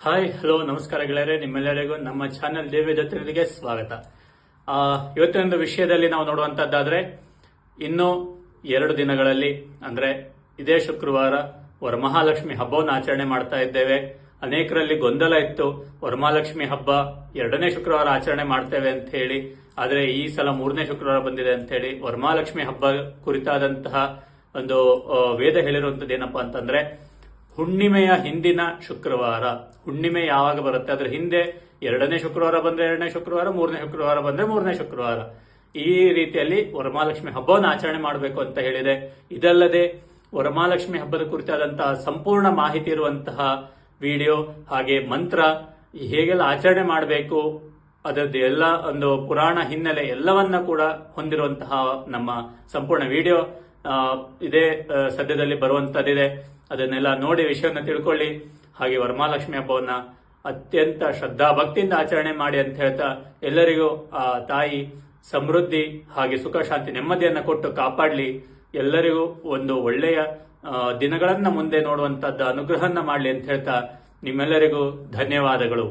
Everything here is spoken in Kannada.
ಹಾಯ್ ಹಲೋ ನಮಸ್ಕಾರ ಗೆಳೆಯರೆ, ನಿಮ್ಮೆಲ್ಲರಿಗೂ ನಮ್ಮ ಚಾನೆಲ್ ದೇವಿ ಜೊತೆಗೆ ಸ್ವಾಗತ. ಇವತ್ತಿನ ವಿಷಯದಲ್ಲಿ ನಾವು ನೋಡುವಂತದ್ದಾದ್ರೆ, ಇನ್ನು ಎರಡು ದಿನಗಳಲ್ಲಿ, ಅಂದ್ರೆ ಇದೇ ಶುಕ್ರವಾರ ವರಮಹಾಲಕ್ಷ್ಮಿ ಹಬ್ಬವನ್ನು ಆಚರಣೆ ಮಾಡ್ತಾ ಇದ್ದೇವೆ. ಅನೇಕರಲ್ಲಿ ಗೊಂದಲ ಇತ್ತು. ವರಮಹಾಲಕ್ಷ್ಮಿ ಹಬ್ಬ ಎರಡನೇ ಶುಕ್ರವಾರ ಆಚರಣೆ ಮಾಡ್ತೇವೆ ಅಂತ ಹೇಳಿ, ಆದರೆ ಈ ಸಲ ಮೂರನೇ ಶುಕ್ರವಾರ ಬಂದಿದೆ ಅಂತ ಹೇಳಿ ವರಮಹಾಲಕ್ಷ್ಮಿ ಹಬ್ಬ ಕುರಿತಾದಂತಹ ಒಂದು ವೇದ ಹೇಳಿರುವಂಥದ್ದು ಏನಪ್ಪಾ ಅಂತಂದ್ರೆ ಹುಣ್ಣಿಮೆಯ ಹಿಂದಿನ ಶುಕ್ರವಾರ. ಹುಣ್ಣಿಮೆ ಯಾವಾಗ ಬರುತ್ತೆ? ಅದರ ಹಿಂದೆ ಎರಡನೇ ಶುಕ್ರವಾರ ಬಂದ್ರೆ ಎರಡನೇ ಶುಕ್ರವಾರ, ಮೂರನೇ ಶುಕ್ರವಾರ ಬಂದ್ರೆ ಮೂರನೇ ಶುಕ್ರವಾರ. ಈ ರೀತಿಯಲ್ಲಿ ವರಮಹಾಲಕ್ಷ್ಮಿ ಹಬ್ಬವನ್ನು ಆಚರಣೆ ಮಾಡಬೇಕು ಅಂತ ಹೇಳಿದೆ. ಇದಲ್ಲದೆ ವರಮಹಾಲಕ್ಷ್ಮಿ ಹಬ್ಬದ ಕುರಿತಾದಂತಹ ಸಂಪೂರ್ಣ ಮಾಹಿತಿ ಇರುವಂತಹ ವಿಡಿಯೋ ಹಾಗೆ ಮಂತ್ರ ಹೇಗೆಲ್ಲ ಆಚರಣೆ ಮಾಡಬೇಕು, ಅದರದ್ದು ಎಲ್ಲ ಒಂದು ಪುರಾಣ ಹಿನ್ನೆಲೆ ಎಲ್ಲವನ್ನ ಕೂಡ ಹೊಂದಿರುವಂತಹ ನಮ್ಮ ಸಂಪೂರ್ಣ ವಿಡಿಯೋ ಇದೇ ಸದ್ಯದಲ್ಲಿ ಬರುವಂತದ್ದಿದೆ. ಅದನ್ನೆಲ್ಲ ನೋಡಿ ವಿಷಯವನ್ನು ತಿಳ್ಕೊಳ್ಳಿ. ಹಾಗೆ ವರಮಹಾಲಕ್ಷ್ಮಿ ಹಬ್ಬವನ್ನ ಅತ್ಯಂತ ಶ್ರದ್ಧಾ ಭಕ್ತಿಯಿಂದ ಆಚರಣೆ ಮಾಡಿ ಅಂತ ಹೇಳ್ತಾ ಎಲ್ಲರಿಗೂ ಆ ತಾಯಿ ಸಮೃದ್ಧಿ ಹಾಗೆ ಸುಖ, ಶಾಂತಿ, ನೆಮ್ಮದಿಯನ್ನು ಕೊಟ್ಟು ಕಾಪಾಡಲಿ. ಎಲ್ಲರಿಗೂ ಒಂದು ಒಳ್ಳೆಯ ದಿನಗಳನ್ನು ಮುಂದೆ ನೋಡುವಂತದ್ದು ಅನುಗ್ರಹನ ಮಾಡಲಿ ಅಂತ ಹೇಳ್ತಾ ನಿಮ್ಮೆಲ್ಲರಿಗೂ ಧನ್ಯವಾದಗಳು.